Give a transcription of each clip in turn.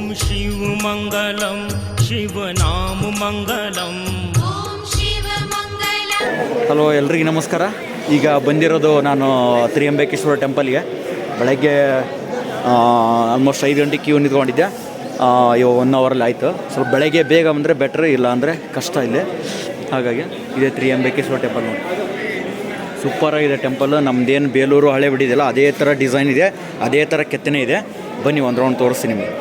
ॐ शिवमङ्गलं शिवनाममङ्गलम् ॐ शिवमङ्गलम् hello ಎಲ್ರಿಗೂ ನಮಸ್ಕಾರ ಈಗ ಬಂದಿರೋದು ನಾನು ತ್ರಿಯಂಬೇಕೇಶ್ವರ ಟೆಂಪಲ್ಗೆ ಬೆಳಗ್ಗೆ ಆಲ್ಮೋಸ್ಟ್ ಐದು ಗಂಟೆ ಕ್ಯೂ ನಿಂತ್ಕೊಂಡಿದ್ದೆ ಆ, ಇವಾಗ ಒನ್ ಅವರಲ್ಲಿ ಆಯಿತು ಸ್ವಲ್ಪ ಬೆಳಗ್ಗೆ ಬೇಗ ಬಂದರೆ ಬೆಟ್ರ್ ಇಲ್ಲ ಅಂದರೆ ಕಷ್ಟ ಇಲ್ಲಿ ಹಾಗಾಗಿ ಇದೇ ತ್ರಿಯಂಬೇಕೇಶ್ವರ ಟೆಂಪಲ್ ನೋಡಿ ಸೂಪರಾಗಿದೆ ಟೆಂಪಲ್ ನಮ್ದೇನು ಬೇಲೂರು ಹಳೆ ಬಿಡಿದೆಯಲ್ಲ ಅದೇ ಥರ ಡಿಸೈನ್ ಇದೆ ಅದೇ ಥರ ಕೆತ್ತನೆ ಇದೆ ಬನ್ನಿ ಒಂದು ರೌಂಡ್ ತೋರಿಸ್ತೀನಿ ನಿಮಗೆ.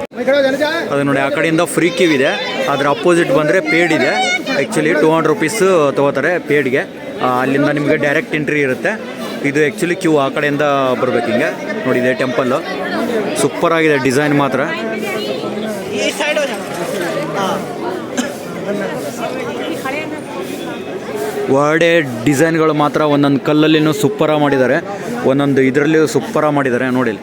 ಅದು ನೋಡಿ ಆ ಕಡೆಯಿಂದ ಫ್ರೀ ಕ್ಯೂ ಇದೆ. ಅದರ ಅಪೋಸಿಟ್ ಬಂದರೆ ಪೇಡ್ ಇದೆ. ಆ್ಯಕ್ಚುಲಿ ಟೂ ಹಂಡ್ರೆಡ್ ರುಪೀಸ್ ತೊಗೋತಾರೆ ಪೇಡ್ಗೆ ಅಲ್ಲಿಂದ ನಿಮಗೆ ಡೈರೆಕ್ಟ್ ಎಂಟ್ರಿ ಇರುತ್ತೆ. ಇದು ಆ್ಯಕ್ಚುಲಿ ಕ್ಯೂ ಆ ಕಡೆಯಿಂದ ಬರ್ಬೇಕು ಹಿಂಗೆ. ನೋಡಿ ಇದೆ ಟೆಂಪಲ್ಲು ಸೂಪರಾಗಿದೆ ಡಿಸೈನ್ ಮಾತ್ರ. ವರ್ಡೆ ಡಿಸೈನ್ಗಳು ಮಾತ್ರ ಒಂದೊಂದು ಕಲ್ಲಲ್ಲಿನೂ ಸೂಪರ ಮಾಡಿದ್ದಾರೆ. ಒಂದೊಂದು ಇದರಲ್ಲಿಯೂ ಸೂಪರ ಮಾಡಿದ್ದಾರೆ ನೋಡಿ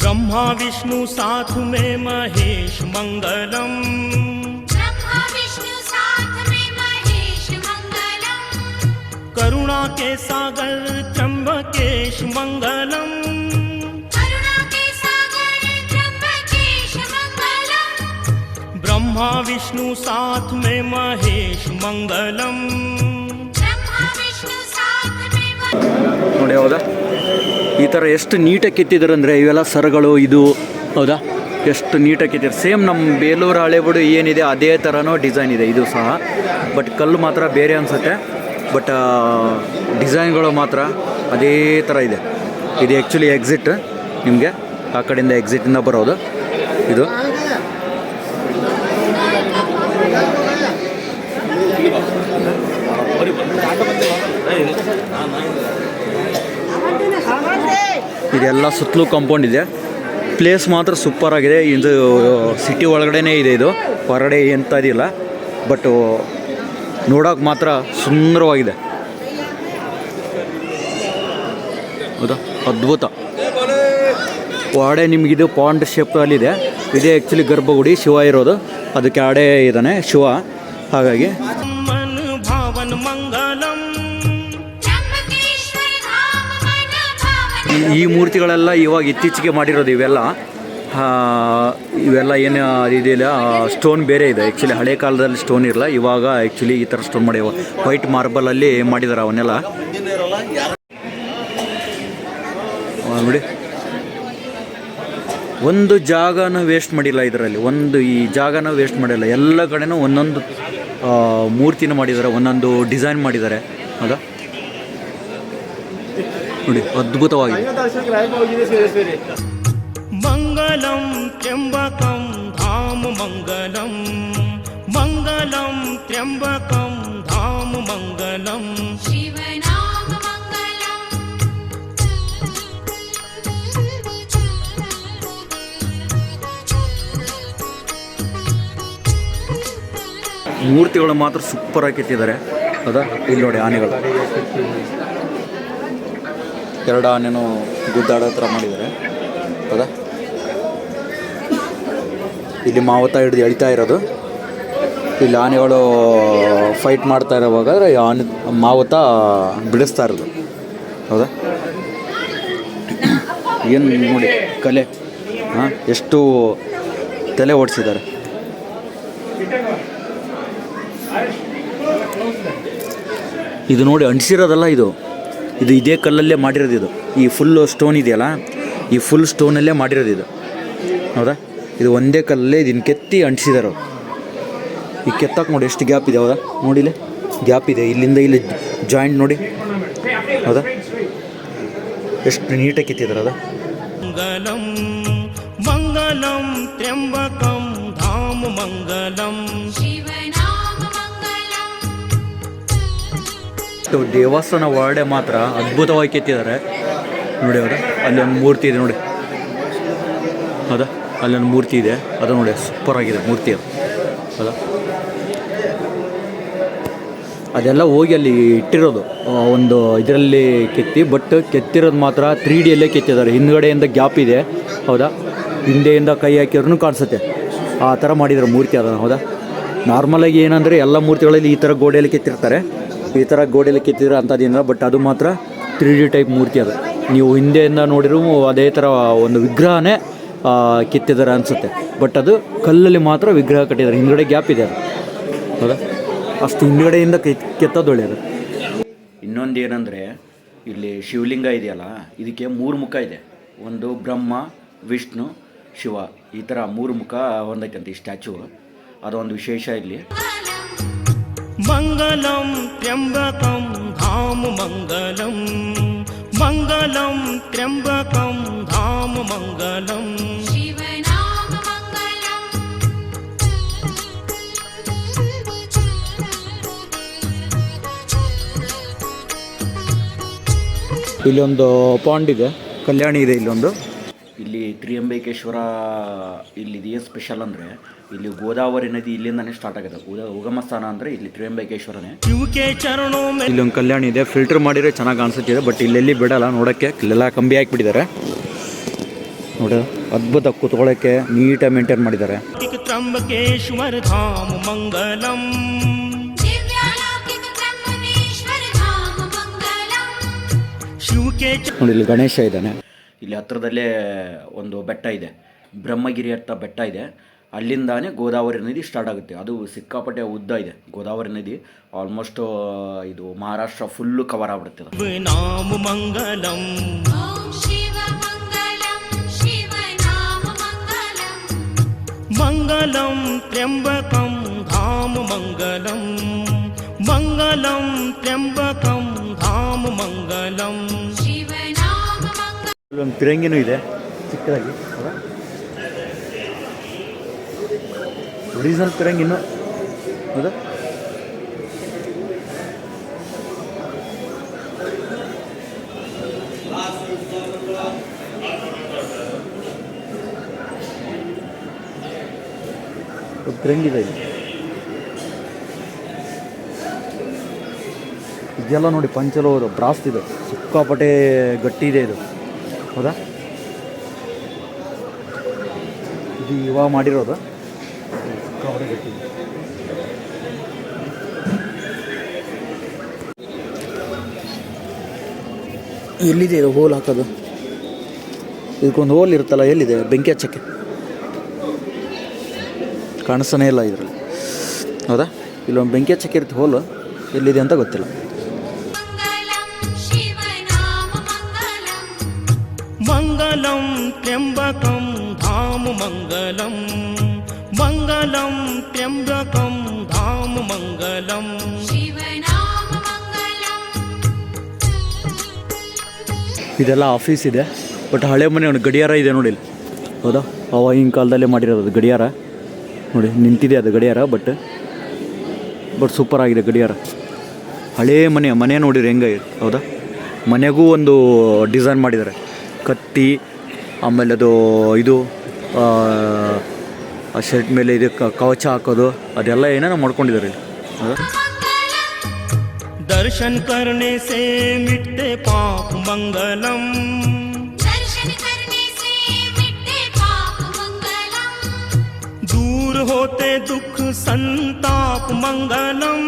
ಬ್ರಹ್ಮ, ವಿಷ್ಣು, ಸಾಧು ಮೇ ಮಹೇಶ್ ಮಂಗಲಂ. करुणा के सागर त्र्यम्बकेश मङ्गलम् करुणा के सागर त्र्यम्बकेश मङ्गलम् ब्रह्मा विष्णु साथ में महेश मङ्गलम् ब्रह्मा विष्णु साथ में महेश ನೋಡಿ ಹೌದಾ ಈ ಥರ ಎಷ್ಟು ನೀಟಾಗಿ ಕೆತ್ತಿದ್ದಾರೆ ಅಂದರೆ ಇವೆಲ್ಲ ಸರಗಳು ಇದು ಹೌದಾ ಎಷ್ಟು ನೀಟಾಗಿ ಕೆತ್ತಿದ್ದಾರೆ ಸೇಮ್ ನಮ್ಮ ಬೇಲೂರು ಹಳೆಬೀಡು ಏನಿದೆ ಅದೇ ಥರನೂ ಡಿಸೈನ್ ಇದೆ ಇದು ಸಹ ಬಟ್ ಕಲ್ಲು ಮಾತ್ರ ಬೇರೆ ಅನಿಸುತ್ತೆ ಬಟ್ ಡಿಸೈನ್ಗಳು ಮಾತ್ರ ಅದೇ ಥರ ಇದೆ. ಇದು ಆ್ಯಕ್ಚುಲಿ ಎಕ್ಸಿಟ್ ನಿಮಗೆ, ಆ ಕಡೆಯಿಂದ ಎಕ್ಸಿಟಿಂದ ಬರೋದು. ಇದು. ಇದೆಲ್ಲ ಸುತ್ತಲೂ ಕಾಂಪೌಂಡ್ ಇದೆ. ಪ್ಲೇಸ್ ಮಾತ್ರ ಸೂಪರ್ ಆಗಿದೆ. ಇದು ಸಿಟಿ ಒಳಗಡೆನೇ ಇದೆ ಇದು. ಹೊರಗಡೆ ಎಂಥದಿಲ್ಲ ಬಟ್ ನೋಡೋಕೆ ಮಾತ್ರ ಸುಂದರವಾಗಿದೆ. ಹೌದಾ? ಅದ್ಭುತ. ಆಡೆ ನಿಮಗಿದು ಪಾಂಡ್ ಶೇಪಲ್ಲಿದೆ ಇದೇ. ಆ್ಯಕ್ಚುಲಿ ಗರ್ಭಗುಡಿ ಶಿವ ಇರೋದು. ಅದಕ್ಕೆ ಆಡೆ ಇದ್ದಾನೆ ಶಿವ. ಹಾಗಾಗಿ ಈ ಮೂರ್ತಿಗಳೆಲ್ಲ ಇವಾಗ ಇತ್ತೀಚೆಗೆ ಮಾಡಿರೋದು ಇವೆಲ್ಲ. ಇವೆಲ್ಲ ಏನು ಇದೆಯಲ್ಲ ಸ್ಟೋನ್ ಬೇರೆ ಇದೆ. ಆ್ಯಕ್ಚುಲಿ ಹಳೆ ಕಾಲದಲ್ಲಿ ಸ್ಟೋನ್ ಇರಲ್ಲ ಇವಾಗ ಆ್ಯಕ್ಚುಲಿ ಈ ಥರ ಸ್ಟೋನ್ ಮಾಡಿ ವೈಟ್ ಮಾರ್ಬಲಲ್ಲಿ ಮಾಡಿದ್ದಾರೆ ಅವನ್ನೆಲ್ಲ. ನೋಡಿ. ಒಂದು ಜಾಗನ ವೇಸ್ಟ್ ಮಾಡಿಲ್ಲ ಇದರಲ್ಲಿ. ಒಂದು ಈ ಜಾಗನ ವೇಸ್ಟ್ ಮಾಡಿಲ್ಲ. ಎಲ್ಲ ಕಡೆನೂ ಒಂದೊಂದು ಮೂರ್ತಿನ ಮಾಡಿದ್ದಾರೆ ಒಂದೊಂದು ಡಿಸೈನ್ ಮಾಡಿದ್ದಾರೆ ಹೌದಾ? ನೋಡಿ ಅದ್ಭುತವಾಗಿದೆ त्र्यम्बकं धाम मङ्गलम् मङ्गलं त्र्यम्बकं धाम मङ्गलम् शिवनाममङ्गलम् ಮೂರ್ತಿಗಳು ಮಾತ್ರ ಸೂಪರ್ ಆಗಿ ಕೆತ್ತಿದ್ದಾರೆ ಹೌದಾ ಇಲ್ಲಿ ನೋಡಿ ಆನೆಗಳು ಎರಡು ಆನೆನೂ ಗುದ್ದಾಡೋ ಥರ ಮಾಡಿದ್ದಾರೆ ಇಲ್ಲಿ ಮಾವತ ಹಿಡಿದು ಎಳಿತಾ ಇರೋದು. ಇಲ್ಲಿ ಆನೆಗಳು ಫೈಟ್ ಮಾಡ್ತಾ ಇರೋವಾಗ ಆನೆ ಮಾವತ ಬಿಡಿಸ್ತಾ ಇರೋದು. ಹೌದಾ? ಏನು ನೋಡಿ ಕಲೆ, ಹಾಂ? ಎಷ್ಟು ತಲೆ ಓಡಿಸಿದ್ದಾರೆ. ಇದು ನೋಡಿ ಅಂಟಿಸಿರೋದಲ್ಲ ಇದು. ಇದು ಇದೇ ಕಲ್ಲಲ್ಲೇ ಮಾಡಿರೋದು ಇದು. ಈ ಫುಲ್ಲು ಸ್ಟೋನ್ ಇದೆಯಲ್ಲ, ಈ ಫುಲ್ ಸ್ಟೋನಲ್ಲೇ ಮಾಡಿರೋದು ಇದು. ಹೌದಾ? ಇದು ಒಂದೇ ಕಲ್ಲೇ ಇದನ್ನು ಕೆತ್ತಿ ಅಂಟಿಸಿದಾರೆ ಈ ಕೆತ್ತಕ್ಕೆ ನೋಡಿ ಎಷ್ಟು ಗ್ಯಾಪ್ ಇದೆ ಹೌದಾ? ನೋಡಿಲ್ಲ ಗ್ಯಾಪ್ ಇದೆ. ಇಲ್ಲಿಂದ ಇಲ್ಲಿ ಜಾಯಿಂಟ್ ನೋಡಿ. ಹೌದಾ? ಎಷ್ಟು ನೀಟಾಗಿ ಕೆತ್ತಿದ್ದಾರೆ ಅದ ಮಂಗಲಂ ಮಂಗಲಂ ತ್ರ್ಯಂಬಕಂ ಧಾಮ ಮಂಗಲಂ. ದೇವಸ್ಥಾನ ವರ್ಡೆ ಮಾತ್ರ ಅದ್ಭುತವಾಗಿ ಕೆತ್ತಿದ್ದಾರೆ ನೋಡಿ ಅವರ ಅಲ್ಲಿ ಒಂದು ಮೂರ್ತಿ ಇದೆ ನೋಡಿ. ಅಲ್ಲೊಂದು ಮೂರ್ತಿ ಇದೆ. ಅದು ನೋಡಿ ಸೂಪರ್ ಆಗಿದೆ ಮೂರ್ತಿ ಅದು. ಅಲ್ಲ. ಅದೆಲ್ಲ ಹೋಗಿ ಅಲ್ಲಿ ಇಟ್ಟಿರೋದು. ಒಂದು ಇದರಲ್ಲಿ ಕೆತ್ತಿ ಬಟ್ ಕೆತ್ತಿರೋದು ಮಾತ್ರ ತ್ರೀ ಡಿಯಲ್ಲೇ ಕೆತ್ತಿದ್ದಾರೆ. ಹಿಂದ್ಗಡೆಯಿಂದ ಗ್ಯಾಪ್ ಇದೆ. ಹೌದಾ? ಹಿಂದೆಯಿಂದ ಕೈ ಹಾಕಿದ್ರು ಕಾಣಿಸುತ್ತೆ. ಆ ಥರ ಮಾಡಿದ್ರು ಮೂರ್ತಿ ಅದನ್ನು, ಹೌದಾ? ನಾರ್ಮಲಾಗಿ ಏನಂದರೆ ಎಲ್ಲ ಮೂರ್ತಿಗಳಲ್ಲಿ ಈ ಥರ ಗೋಡೆಯಲ್ಲಿ ಕೆತ್ತಿರ್ತಾರೆ. ಈ ಥರ ಗೋಡೆಯಲ್ಲಿ ಕೆತ್ತಿದ್ರೆ ಅಂಥದ್ದೇನಿಲ್ಲ ಬಟ್ ಅದು ಮಾತ್ರ ತ್ರೀ ಡಿ ಟೈಪ್ ಮೂರ್ತಿ ಅದು. ನೀವು ಹಿಂದೆಯಿಂದ ನೋಡಿರೂ ಅದೇ ಥರ ಒಂದು ವಿಗ್ರಹನೇ ಕೆತ್ತಿದ್ದಾರೆ ಅನಿಸುತ್ತೆ. ಬಟ್ ಅದು ಕಲ್ಲಲ್ಲಿ ಮಾತ್ರ ವಿಗ್ರಹ ಕಟ್ಟಿದ್ದಾರೆ. ಹಿಂದುಗಡೆ ಗ್ಯಾಪ್ ಇದೆ ಅದು. ಹೌದಾ? ಅಷ್ಟು ಹಿಂದುಗಡೆಯಿಂದ ಕೈ ಕೆತ್ತೋದು ಅದು ಇನ್ನೊಂದು ಏನಂದರೆ ಇಲ್ಲಿ ಶಿವಲಿಂಗ ಇದೆಯಲ್ಲ ಇದಕ್ಕೆ ಮೂರು ಮುಖ ಇದೆ. ಒಂದು ಬ್ರಹ್ಮ ವಿಷ್ಣು ಶಿವ. ಈ ಥರ ಮೂರು ಮುಖ ಹೊಂದಕ್ಕಂತ ಈ ಸ್ಟ್ಯಾಚು. ಅದೊಂದು ವಿಶೇಷ ಇಲ್ಲಿ. ಮಂಗಲಂ ತ್ರ್ಯಂಬಕಂ ಧಾಮ ಮಂಗಲಂ. ಮಂಗಲಂ ತ್ರ್ಯಂಬಕಂ ಧಾಮ ಮಂಗಲಂ. ಇಲ್ಲೊಂದು ಪಾಂಡ್ ಇದೆ. ಕಲ್ಯಾಣಿ ಇದೆ ಇಲ್ಲೊಂದು. ಇಲ್ಲಿ ತ್ರಿಯಂಬೇಕೇಶ್ವರ ಇಲ್ಲಿ ಏನು ಸ್ಪೆಷಲ್ ಅಂದ್ರೆ ಇಲ್ಲಿ ಗೋದಾವರಿ ನದಿ ಇಲ್ಲಿಂದನೇ ಸ್ಟಾರ್ಟ್ ಆಗಿದೆ ಉಗಮ ಸ್ಥಾನ ಅಂದ್ರೆ ಇಲ್ಲಿ ತ್ರಿಯಂಬೇಕೇಶ್ವರನೇ. ಇಲ್ಲೊಂದು ಕಲ್ಯಾಣಿ ಇದೆ. ಫಿಲ್ಟರ್ ಮಾಡಿದ್ರೆ ಚೆನ್ನಾಗಿ ಕಾಣಿಸುತ್ತಿದೆ ಬಟ್ ಇಲ್ಲೆಲ್ಲಿ ಬಿಡಲ್ಲ ನೋಡಕ್ಕೆ. ಎಲ್ಲ ಕಂಬಿ ಹಾಕಿಬಿಟ್ಟಿದ್ದಾರೆ. ನೋಡಿ ಅದ್ಭುತ ಕೂತ್ಕೊಳ್ಳೋಕ್ಕೆ ನೀಟಾಗಿ ಮೇಂಟೈನ್ ಮಾಡಿದ್ದಾರೆ. ಮಂಗಲಂ. ನೋಡಿ ಇಲ್ಲಿ ಗಣೇಶ ಇದ್ದಾನೆ. ಇಲ್ಲಿ ಹತ್ರದಲ್ಲೇ ಒಂದು ಬೆಟ್ಟ ಇದೆ. ಬ್ರಹ್ಮಗಿರಿ ಅಂತ ಬೆಟ್ಟ ಇದೆ. ಅಲ್ಲಿಂದಾನೆ ಗೋದಾವರಿ ನದಿ ಸ್ಟಾರ್ಟ್ ಆಗುತ್ತೆ. ಅದು ಸಿಕ್ಕಾಪಟ್ಟೆ ಉದ್ದ ಇದೆ. ಗೋದಾವರಿ ನದಿ ಆಲ್ಮೋಸ್ಟ್ ಇದು ಮಹಾರಾಷ್ಟ್ರ ಫುಲ್ಲು ಕವರ್ ಆಗ್ಬಿಡುತ್ತೆ ಮಂಗಲಂ ಮಂಗಲಂ ಧಾಮ ಮಂಗಲಂ ಮಂಗಲಂ ತ್ರ್ಯಂಬಕಂ ಶಿವನಾಮ ಮಂಗಲಂ. ಒಂದು ತಿರಂಗಿನೂ ಇದೆ ಚಿಕ್ಕದಾಗಿ. ಒರಿಜಿನಲ್ ತಿರಂಗಿನೂ ಹೌದಾ? ತಿರಂಗಿದೆ ಇಲ್ಲಿ. ಇದೆಲ್ಲ ನೋಡಿ ಪಂಚಲೋದು ಬ್ರಾಸ್ಟ್ ಇದೆ. ಸಿಕ್ಕಾಪಟ್ಟೆ ಗಟ್ಟಿ ಇದೆ ಇದು. ಹೌದಾ? ಇದು ಇವಾಗ ಮಾಡಿರೋದು. ಸಿಕ್ಕಾಪಟ್ಟೆ ಗಟ್ಟಿ ಇದೆ. ಎಲ್ಲಿದೆ ಇದು ಹೋಲ್ ಹಾಕೋದು? ಇದಕ್ಕೊಂದು ಹೋಲ್ ಇರುತ್ತಲ್ಲ ಎಲ್ಲಿದೆ? ಬೆಂಕಿ ಹಚ್ಚಕ್ಕೆ. ಕಾಣಿಸ್ತಾನೇ ಇಲ್ಲ ಇದರಲ್ಲಿ. ಹೌದಾ? ಇಲ್ಲೊಂದು ಬೆಂಕಿ ಹಚ್ಚಕ್ಕೆ ಇರುತ್ತೆ ಹೋಲು. ಎಲ್ಲಿದೆ ಅಂತ ಗೊತ್ತಿಲ್ಲ. त्र्यम्बकं धाम मङ्गलं मङ्गलं त्र्यम्बकं धाम मङ्गलम् शिव नाम मङ्गलम् ಇದೆಲ್ಲ ಆಫೀಸ್ ಇದೆ ಬಟ್ ಹಳೆ ಮನೆ ಒಂದು ಗಡಿಯಾರ ಇದೆ ನೋಡಿ ಇಲ್ಲಿ ಹೌದಾ ಅವಾಗಿನ ಕಾಲದಲ್ಲೇ ಮಾಡಿರೋದು ಗಡಿಯಾರ ನೋಡಿ ನಿಂತಿದೆ ಅದು ಗಡಿಯಾರ ಬಟ್ ಬಟ್ ಸೂಪರ್ ಆಗಿದೆ ಗಡಿಯಾರ ಹಳೇ ಮನೆ ಮನೆ ನೋಡಿರಿ ಹೆಂಗೆ ಹೌದಾ ಮನೆಗೂ ಒಂದು ಡಿಸೈನ್ ಮಾಡಿದ್ದಾರೆ ಕತ್ತಿ ಆಮೇಲೆ ಅದು ಇದು ಆ, ಆ ಶರ್ಟ್ ಮೇಲೆ ಇದು ಕ- ಕವಚ ಹಾಕೋದು ಅದೆಲ್ಲ ಏನೇನೋ ಮಾಡ್ಕೊಂಡಿದ್ದಾರೆ ಇಲ್ಲಿ ಹೌದಾ दर्शन करने से मिटते पाप मङ्गलम् दर्शन करने से मिटते पाप मङ्गलम् दूर होते दुख संताप मङ्गलम्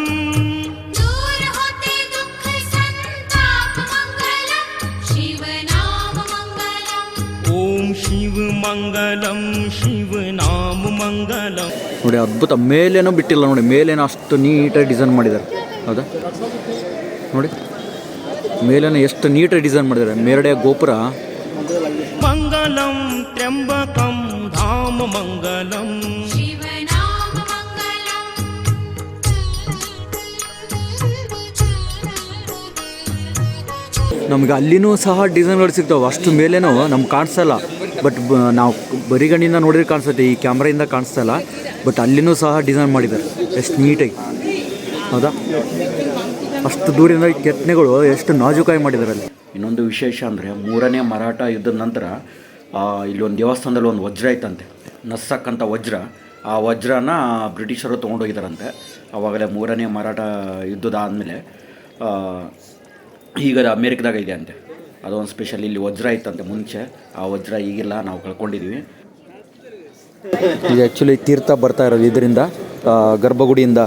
ಶಿವಮಂಗಲಂ ಶಿವನಾಮ ಮಂಗಲಂ. ನೋಡಿ ಅದ್ಭುತ. ಮೇಲೇನೋ ಬಿಟ್ಟಿಲ್ಲ ನೋಡಿ. ಮೇಲೇನೋ ಅಷ್ಟು ನೀಟಾಗಿ ಡಿಸೈನ್ ಮಾಡಿದ್ದಾರೆ. ಹೌದಾ? ನೋಡಿ. ಮೇಲೇನೋ ಎಷ್ಟು ನೀಟಾಗಿ ಡಿಸೈನ್ ಮಾಡಿದ್ದಾರೆ. ಮೇರಡೆ ಗೋಪುರ. ಮಂಗಲಂ ತ್ರ್ಯಂಬಕಂ ಧಾಮ ಮಂಗಲಂ. ನಮ್ಗೆ ಅಲ್ಲಿನೂ ಸಹ ಡಿಸೈನ್ಗಳು ಸಿಗ್ತಾವೆ. ಅಷ್ಟು ಮೇಲೇನೋ ನಮ್ಗೆ ಕಾಣಿಸಲ್ಲ ಬಟ್ ನಾವು ಬರಿಗಣ್ಣಿಂದ ನೋಡಿದ್ರೆ ಕಾಣಿಸುತ್ತೆ, ಈ ಕ್ಯಾಮ್ರಾಯಿಂದ ಕಾಣಿಸ್ತಾ ಇಲ್ಲ ಬಟ್ ಅಲ್ಲಿನೂ ಸಹ ಡಿಸೈನ್ ಮಾಡಿದ್ದಾರೆ. ಎಷ್ಟು ನೀಟಾಗಿ. ಹೌದಾ? ಅಷ್ಟು ದೂರದಿಂದ ಈ ಕೆತ್ತನೆಗಳು ಎಷ್ಟು ನಾಜುಕಾಯಿ ಮಾಡಿದ್ದಾರೆ ಅಲ್ಲಿ. ಇನ್ನೊಂದು ವಿಶೇಷ ಅಂದರೆ ಮೂರನೇ ಮರಾಠ ಯುದ್ಧದ ನಂತರ ಇಲ್ಲೊಂದು ದೇವಸ್ಥಾನದಲ್ಲಿ ಒಂದು ವಜ್ರ ಐತಂತೆ ನಸ್ಸಕ್ಕಂಥ ವಜ್ರ. ಆ ವಜ್ರನ ಬ್ರಿಟಿಷರು ತೊಗೊಂಡೋಗಿದ್ದಾರಂತೆ. ಆವಾಗಲೇ ಮೂರನೇ ಮರಾಠ ಯುದ್ಧದ ಆದಮೇಲೆ ಈಗ ಅಮೇರಿಕದಾಗ ಇದೆ ಅಂತೆ. ಅದೊಂದು ಸ್ಪೆಷಲ್ ಇಲ್ಲಿ ವಜ್ರ ಇತ್ತಂತೆ ಮುಂಚೆ. ಆ ವಜ್ರ ಈಗಿಲ್ಲ ನಾವು ಕಳ್ಕೊಂಡಿದ್ದೀವಿ ಇದು ಆ್ಯಕ್ಚುಲಿ ತೀರ್ಥ ಬರ್ತಾ ಇರೋದು ಇದರಿಂದ ಗರ್ಭಗುಡಿಯಿಂದ.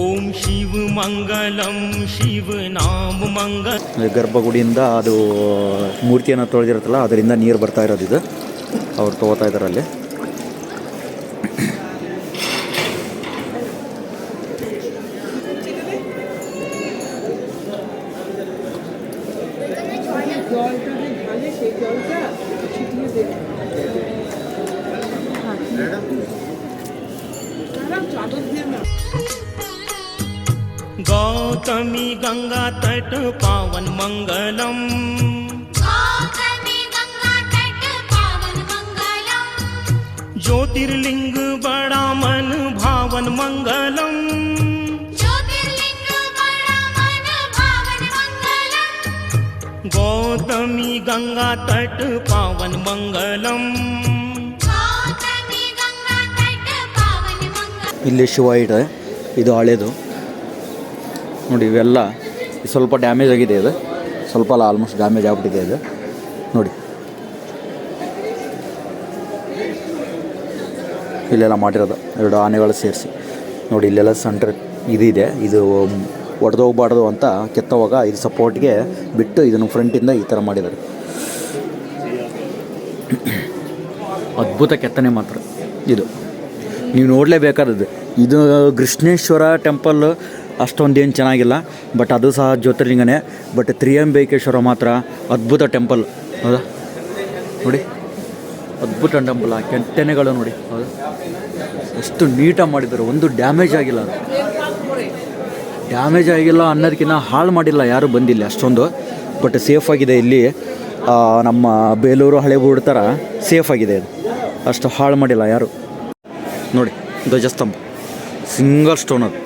ಓಂ ಶಿವ ಮಂಗಲಂ ಗರ್ಭಗುಡಿಯಿಂದ ಅದು ಮೂರ್ತಿಯನ್ನು ತೊಳೆದಿರುತ್ತಲ್ಲ ಅದರಿಂದ ನೀರು ಬರ್ತಾ ಇರೋದು ಇದು. ಅವ್ರು ತೊಗೋತಾ ಇದ್ದಾರೆ জলটা যে ঢালে সেই জলটা ছিটিয়ে দেবে তারা চাদর দিয়ে না गौतमी गंगा तट पावन मंगलम गौतमी गङ्गा तट पावन मङ्गलम् ज्योतिर्लिंग बड़ा मन भावन मंगलम गंगा तट पावन मंगलम गौतमी गङ्गा तट पावन मङ्गलम् ಇಲ್ಲಿ ಶಿವ ಇದೆ ಇದು ಹಳೇದು ನೋಡಿ ಇವೆಲ್ಲ ಸ್ವಲ್ಪ ಡ್ಯಾಮೇಜ್ ಆಗಿದೆ ಇದು ಸ್ವಲ್ಪ ಅಲ್ಲ ಆಲ್ಮೋಸ್ಟ್ ಡ್ಯಾಮೇಜ್ ಆಗಿಬಿಟ್ಟಿದೆ ಇದು ನೋಡಿ ಇಲ್ಲೆಲ್ಲ ಮಾಡಿರೋದು ಎರಡು ಆನೆಗಳು ಸೇರಿಸಿ ನೋಡಿ ಇಲ್ಲೆಲ್ಲ ಸೆಂಟ್ರ್ ಇದಿದೆ ಇದು ಒಡೆದೋಗ್ಬಾರ್ದು ಅಂತ ಕೆತ್ತವಾಗ ಇದು ಸಪೋರ್ಟ್ಗೆ ಬಿಟ್ಟು ಇದನ್ನು ಫ್ರಂಟಿಂದ ಈ ಥರ ಮಾಡಿದ್ದಾರೆ. ಅದ್ಭುತ ಕೆತ್ತನೆ ಮಾತ್ರ. ಇದು. ನೀವು ನೋಡಲೇಬೇಕಾದದ್ದು. ಇದು ಕೃಷ್ಣೇಶ್ವರ ಟೆಂಪಲ್ ಅಷ್ಟೊಂದೇನು ಚೆನ್ನಾಗಿಲ್ಲ ಬಟ್ ಅದು ಸಹ ಜ್ಯೋತಿರ್ಲಿಂಗನೇ. ಬಟ್ ತ್ರಿಯಂಬೇಕೇಶ್ವರ ಮಾತ್ರ ಅದ್ಭುತ ಟೆಂಪಲ್. ಹೌದಾ? ನೋಡಿ. ಅದ್ಭುತ ಟೆಂಪಲ್ ಆ ಕೆತ್ತನೆಗಳು ನೋಡಿ. ಹೌದಾ? ಎಷ್ಟು ನೀಟಾಗಿ ಮಾಡಿದ್ದಾರೆ. ಒಂದು ಡ್ಯಾಮೇಜ್ ಆಗಿಲ್ಲ ಅದು. ಡ್ಯಾಮೇಜ್ ಆಗಿಲ್ಲ ಅನ್ನೋದಕ್ಕಿಂತ ಹಾಳು ಮಾಡಿಲ್ಲ, ಯಾರೂ ಬಂದಿಲ್ಲ ಅಷ್ಟೊಂದು. ಬಟ್ ಸೇಫ್ ಆಗಿದೆ ಇಲ್ಲಿ. ನಮ್ಮ ಬೇಲೂರು ಹಳೆ ಥರ ಸೇಫ್ ಆಗಿದೆ ಇದು. ಅಷ್ಟು ಹಾಳು ಮಾಡಿಲ್ಲ ಯಾರು. ನೋಡಿ, ಧ್ವಜಸ್ತಂಭ. ಸಿಂಗಲ್ ಸ್ಟೋನ್ ಅದು.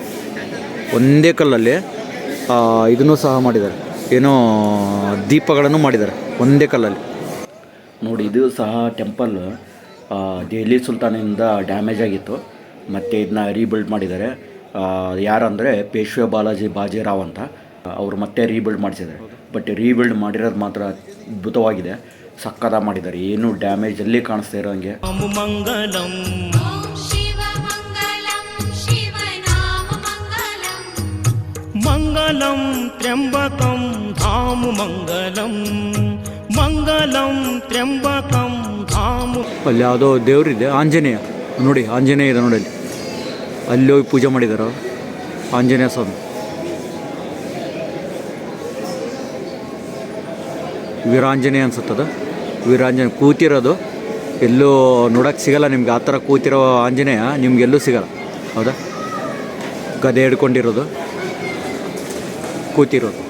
ಒಂದೇ ಕಲ್ಲಲ್ಲಿ ಇದನ್ನೂ ಸಹ ಮಾಡಿದ್ದಾರೆ. ಏನೋ ದೀಪಗಳನ್ನು ಮಾಡಿದ್ದಾರೆ ಒಂದೇ ಕಲ್ಲಲ್ಲಿ. ನೋಡಿ, ಇದು ಸಹ ಟೆಂಪಲ್ ದೆಹಲಿ ಸುಲ್ತಾನಿಂದ ಡ್ಯಾಮೇಜ್ ಆಗಿತ್ತು. ಮತ್ತು ಇದನ್ನ ರೀಬಿಲ್ಡ್ ಮಾಡಿದ್ದಾರೆ. ಯಾರಂದರೆ ಪೇಶ್ವೆ ಬಾಲಾಜಿ ಬಾಜಿರಾವ್ ಅಂತ. ಅವರು ಮತ್ತೆ ರೀಬಿಲ್ಡ್ ಮಾಡಿಸಿದ್ದಾರೆ. ಬಟ್ ರೀಬಿಲ್ಡ್ ಮಾಡಿರೋದು ಮಾತ್ರ ಅದ್ಭುತವಾಗಿದೆ. ಸಕ್ಕದ ಮಾಡಿದ್ದಾರೆ. ಏನು ಡ್ಯಾಮೇಜ್ ಅಲ್ಲಿ ಕಾಣಿಸ್ತಾ ಇರೋಂಗೆ. ಮಂಗಲಂ ತ್ರ್ಯಂಬಕಂ ಧಾಮು ಮಂಗಲಂ ಮಂಗಲಂ ತ್ರ್ಯಂಬಕಂ ಧಾಮು ಅಲ್ಲಿ ಯಾವುದೋ ದೇವರಿದೆ ಆಂಜನೇಯ. ನೋಡಿ ಆಂಜನೇಯ ಇದೆ ನೋಡಿ ಅಲ್ಲಿ. ಅಲ್ಲಿ ಹೋಗಿ ಪೂಜೆ ಮಾಡಿದ್ದಾರೆ ಆಂಜನೇಯ ಸ್ವಾಮಿ. ವೀರಾಂಜನೇಯ ಅನ್ಸುತ್ತದ. ವೀರಾಂಜನೆ ಕೂತಿರೋದು. ಎಲ್ಲೂ ನೋಡೋಕ್ಕೆ ಸಿಗಲ್ಲ ನಿಮ್ಗೆ. ಆ ಥರ ಕೂತಿರೋ ಆಂಜನೇಯ ನಿಮ್ಗೆಲ್ಲೂ ಸಿಗಲ್ಲ. ಹೌದಾ? ಗದೆ ಹಿಡ್ಕೊಂಡಿರೋದು. ಕೂತಿರೋದು.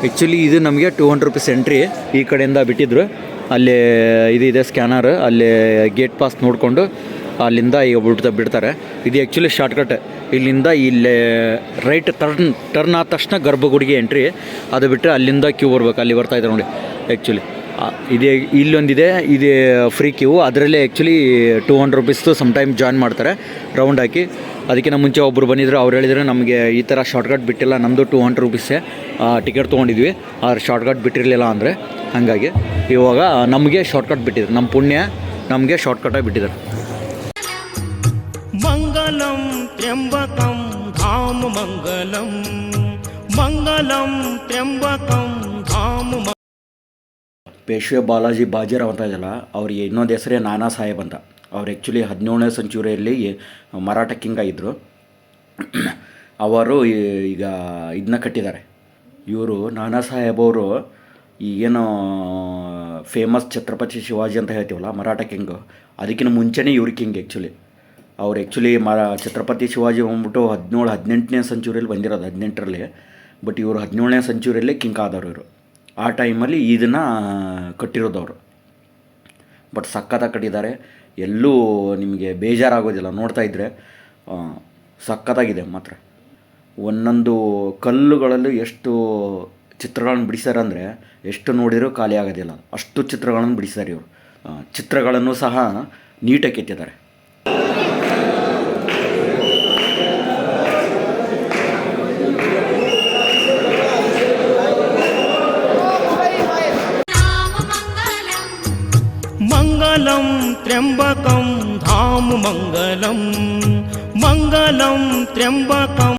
ಆ್ಯಕ್ಚುಲಿ ಇದು ನಮಗೆ ಟೂ ಹಂಡ್ರೆಡ್ ರುಪೀಸ್ ಎಂಟ್ರಿ ಈ ಕಡೆಯಿಂದ ಬಿಟ್ಟಿದ್ರು. ಅಲ್ಲಿ ಇದೆ ಸ್ಕ್ಯಾನರ್ ಅಲ್ಲಿ ಗೇಟ್ ಪಾಸ್ ನೋಡಿಕೊಂಡು ಅಲ್ಲಿಂದ ಈಗ ಬಿಡ್ತಾ ಬಿಡ್ತಾರೆ. ಇದು ಆ್ಯಕ್ಚುಲಿ ಶಾರ್ಟ್ಕಟ್ ಇಲ್ಲಿಂದ ಇಲ್ಲಿ ರೈಟ್ ಟರ್ನ್ ಟರ್ನ್ ಆದ ತಕ್ಷಣ ಗರ್ಭಗುಡಿಗೆ ಎಂಟ್ರಿ ಅದು ಬಿಟ್ಟರೆ ಅಲ್ಲಿಂದ ಕ್ಯೂ ಬರ್ಬೇಕು. ಅಲ್ಲಿ ಬರ್ತಾ ಇದ್ದಾರೆ ನೋಡಿ ಆ್ಯಕ್ಚುಲಿ ಇದೇ, ಇಲ್ಲೊಂದಿದೆ, ಇದೆ ಫ್ರೀ ಕ್ಯೂ ಅದರಲ್ಲೇ ಆ್ಯಕ್ಚುಲಿ ಟೂ ಹಂಡ್ರೆಡ್ ರುಪೀಸ್ದು ಸಮ್ ಟೈಮ್ ಜಾಯ್ನ್ ಮಾಡ್ತಾರೆ. ರೌಂಡ್ ಹಾಕಿ. ಅದಕ್ಕಿಂತ ಮುಂಚೆ ಒಬ್ಬರು ಬಂದಿದ್ರು. ಅವ್ರು ಹೇಳಿದ್ರು, ನಮಗೆ ಈ ಥರ ಶಾರ್ಟ್ಕಟ್ ಬಿಟ್ಟಿಲ್ಲ. ನಮ್ಮದು ಟೂ ಹಂಡ್ರೆಡ್ ರುಪೀಸೇ ಟಿಕೆಟ್ ತೊಗೊಂಡಿದ್ವಿ. ಆದ್ರೆ ಶಾರ್ಟ್ಕಟ್ ಬಿಟ್ಟಿರಲಿಲ್ಲ ಅಂದರೆ ಹಾಗಾಗಿ ಇವಾಗ ನಮಗೆ ಶಾರ್ಟ್ಕಟ್ ಬಿಟ್ಟಿದ್ರು ನಮ್ಮ ಪುಣ್ಯ ನಮಗೆ ಶಾರ್ಟ್ಕಟ್ಟಾಗಿ ಬಿಟ್ಟಿದ್ದಾರೆ. त्र्यंबकम धाम मंगलम मंगलम त्र्यंबकम धाम मंगलम ಪೇಶ್ವೆ ಬಾಲಾಜಿ ಬಾಜಿರಾವ್ ಅಂತ ಇದೆಯಲ್ಲ ಅವ್ರಿಗೆ ಇನ್ನೊಂದು ಹೆಸರೇ ನಾನಾ ಸಾಹೇಬ್ ಅಂತ ಅವ್ರು ಆ್ಯಕ್ಚುಲಿ ಹದಿನೇಳನೇ ಸೆಂಚುರಿಯಲ್ಲಿ ಮರಾಠ ಕಿಂಗ್ ಆಗಿದ್ದರು ಅವರು ಈ- ಈಗ ಇದನ್ನ ಕಟ್ಟಿದ್ದಾರೆ ಇವರು ನಾನಾ ಸಾಹೇಬ್ ಅವರು ಈಗೇನು ಫೇಮಸ್ ಛತ್ರಪತಿ ಶಿವಾಜಿ ಅಂತ ಹೇಳ್ತೀವಲ್ಲ ಮರಾಠ ಕಿಂಗು ಅದಕ್ಕಿಂತ ಮುಂಚೆನೇ ಇವ್ರ ಕಿಂಗ್ ಆ್ಯಕ್ಚುಲಿ ಅವ್ರು ಆ್ಯಕ್ಚುಲಿ ಮರ, ಛತ್ರಪತಿ ಶಿವಾಜಿ ಬಂದ್ಬಿಟ್ಟು ಹದಿನೇಳು, ಹದಿನೆಂಟನೇ ಸೆಂಚುರಿಯಲ್ಲಿ ಬಂದಿರೋದು, ಹದಿನೆಂಟರಲ್ಲಿ. ಬಟ್ ಇವರು ಹದಿನೇಳನೇ ಸೆಂಚುರಿಯಲ್ಲಿ ಕಿಂಗ್ ಆದವರು ಇವರು. ಆ ಟೈಮಲ್ಲಿ ಇದನ್ನು ಕಟ್ಟಿರೋದು ಅವರು ಬಟ್ ಸಕ್ಕತ್ತಾಗಿ ಕಟ್ಟಿದ್ದಾರೆ. ಎಲ್ಲೂ ನಿಮಗೆ ಬೇಜಾರಾಗೋದಿಲ್ಲ, ನೋಡ್ತಾ ಇದ್ದರೆ ಸಕ್ಕತ್ತಾಗಿದೆ ಮಾತ್ರ. ಒಂದೊಂದು ಕಲ್ಲುಗಳಲ್ಲೂ ಎಷ್ಟು ಚಿತ್ರಗಳನ್ನು ಬಿಡಿಸ್ಯಾರ ಅಂದರೆ, ಎಷ್ಟು ನೋಡಿದರೂ ಖಾಲಿ ಆಗೋದಿಲ್ಲ. ಅಷ್ಟು ಚಿತ್ರಗಳನ್ನು ಬಿಡಿಸ್ತಾರೆ ಇವರು. ಚಿತ್ರಗಳನ್ನು ಸಹ ನೀಟಾಗಿ ಕೆತ್ತಿದ್ದಾರೆ. त्र्यम्बकं धाम मङ्गलं मङ्गलं त्र्यम्बकम्